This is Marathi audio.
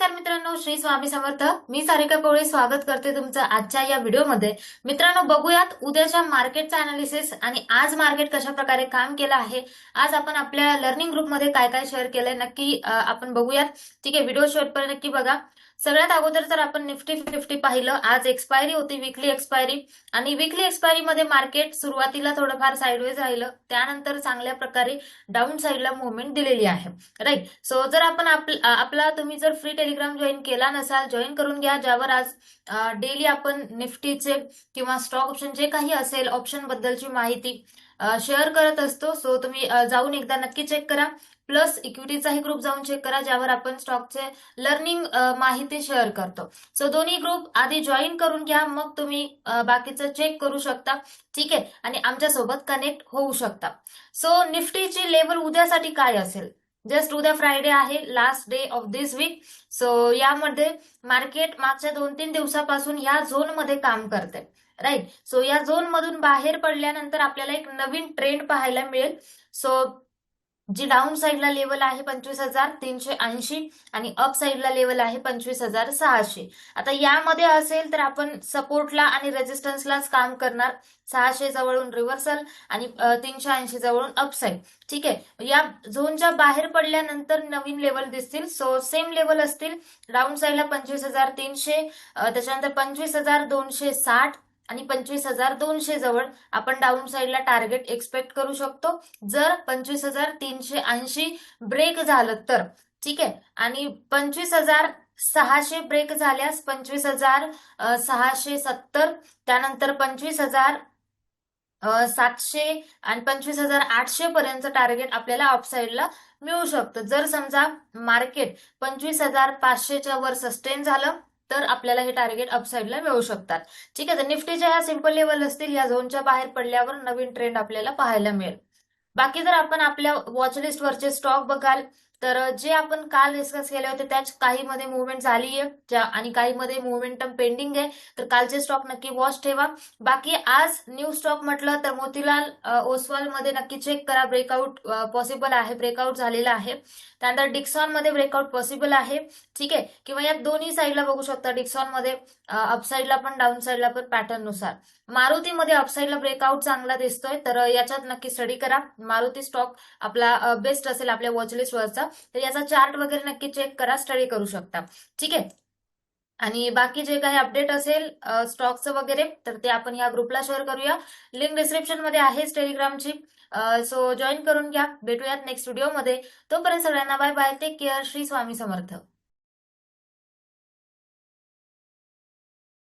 नमस्कार मित्रांनो श्री स्वामी समर्थ. मी सारिका पवळे स्वागत करते तुमचं आजच्या या व्हिडिओमध्ये. मित्रांनो बघूयात उद्याच्या मार्केटचा अनालिसिस आणि आज मार्केट कशा प्रकारे काम केलं आहे. आज आपण आपल्या लर्निंग ग्रुपमध्ये काय काय शेअर केलंय नक्की आपण बघूयात. ठीक आहे व्हिडिओ शेवटपर्यंत नक्की बघा. सगळ्यात अगोदर तर आपण निफ्टी फिफ्टी पाहिलं. आज एक्सपायरी होती विकली एक्सपायरी आणि विकली एक्सपायरी मध्ये मार्केट सुरुवातीला थोडंफार साईडवेज राहिलं. त्यानंतर चांगल्या प्रकारे डाऊन साईडला मुवमेंट दिलेली आहे. राईट सो जर आपण आपला तुम्ही जर फ्री टेलिग्राम जॉईन केला नसाल जॉईन करून घ्या ज्यावर आज डेली आपण निफ्टीचे किंवा स्टॉक ऑप्शन जे काही असेल ऑप्शन बद्दलची माहिती शेअर करत असतो. सो तुम्ही जाऊन एकदा नक्की चेक करा. प्लस इक्विटीचाही ग्रुप जाऊन चेक करा ज्यावर आपण स्टॉकचे लर्निंग माहिती शेअर करतो. सो दोन्ही ग्रुप आधी जॉईन करून घ्या मग तुम्ही बाकीचं चेक करू शकता. ठीक आहे? आणि आमच्यासोबत कनेक्ट होऊ शकता. सो निफ्टीची लेवल उद्यासाठी काय असेल? जस्ट उद्या फ्रायडे आहे last day of this week so यामध्ये मार्केट मागच्या दोन तीन दिवसापासून या झोनमध्ये काम करते राईट सो या झोन मधून बाहेर पडल्यानंतर आपल्याला एक नवीन ट्रेंड पाहायला मिळेल. सो जी डाऊन साईडला लेवल आहे पंचवीस हजार तीनशे ऐंशी आणि अप साईडला लेवल आहे पंचवीस हजार सहाशे. आता यामध्ये असेल तर आपण सपोर्टला आणि रेजिस्टन्सलाच काम करणार. सहाशे जवळून रिव्हर्सल आणि तीनशे ऐंशी जवळून अपसाईड ठीक आहे? या झोनच्या बाहेर पडल्यानंतर नवीन लेवल दिसतील. सो सेम लेवल असतील. डाऊन साईडला पंचवीस हजार तीनशे त्याच्यानंतर पंचवीस हजार दोनशे साठ. आणि पंचवीस हजार दोनशे जवळ आपण डाऊन साईडला टार्गेट एक्सपेक्ट करू शकतो. जर पंचवीस हजार तीनशे ऐंशी ब्रेक झालं तर ठीक आहे? आणि पंचवीस हजार सहाशे ब्रेक झाल्यास पंचवीस हजार सहाशे सत्तर त्यानंतर पंचवीस हजार सातशे आणि पंचवीस हजार आठशे पर्यंत टार्गेट आपल्याला अपसाईडला मिळू शकतं. जर समजा मार्केट पंचवीस हजार पाचशेच्या वर सस्टेन झालं तर आपल्याला हे टार्गेट अपसाईडला मिळू शकतात. ठीक आहे तर निफ्टीच्या ह्या सिंपल लेवल असतील या झोनच्या बाहेर पडल्यावर नवीन ट्रेंड आपल्याला पाहायला मिळेल. बाकी जर आपण आपल्या वॉच लिस्टवरचे स्टॉक बघाल तर जे आपण काल डिस्कस केले होते त्याच काहीमध्ये मुवमेंट झाली आहे ज्या आणि काहीमध्ये मुवमेंटम पेंडिंग आहे. तर कालचे स्टॉक नक्की वॉच ठेवा. बाकी आज न्यू स्टॉक म्हटलं तर मोतीलाल ओसवाल मध्ये नक्की चेक करा. ब्रेकआउट पॉसिबल आहे. ब्रेकआउट झालेला आहे. त्यानंतर डिक्सॉनमध्ये ब्रेकआउट पॉसिबल आहे. ठीक आहे? किंवा या दोन्ही साईडला बघू शकता. डिक्सॉनमध्ये अपसाईडला पण डाऊन साईडला पण पॅटर्ननुसार. मारुतीमध्ये अपसाईडला ब्रेकआउट चांगला दिसतोय. तर याच्यात नक्की स्टडी करा. मारुती स्टॉक आपला बेस्ट असेल आपल्या वॉचलिस्ट वरचा. तर याचा चार्ट वगैरे नक्की चेक करा स्टडी करू शकता. ठीक आहे? आणि बाकी जे काही अपडेट असेल स्टॉकचं वगैरे तर ते आपण या ग्रुपला शेअर करूया. लिंक डिस्क्रिप्शनमध्ये आहेच टेलिग्रामची. सो जॉईन करून घ्या. भेटूयात नेक्स्ट व्हिडिओमध्ये तोपर्यंत सगळ्यांना bye bye take care Shri Swami Samarth.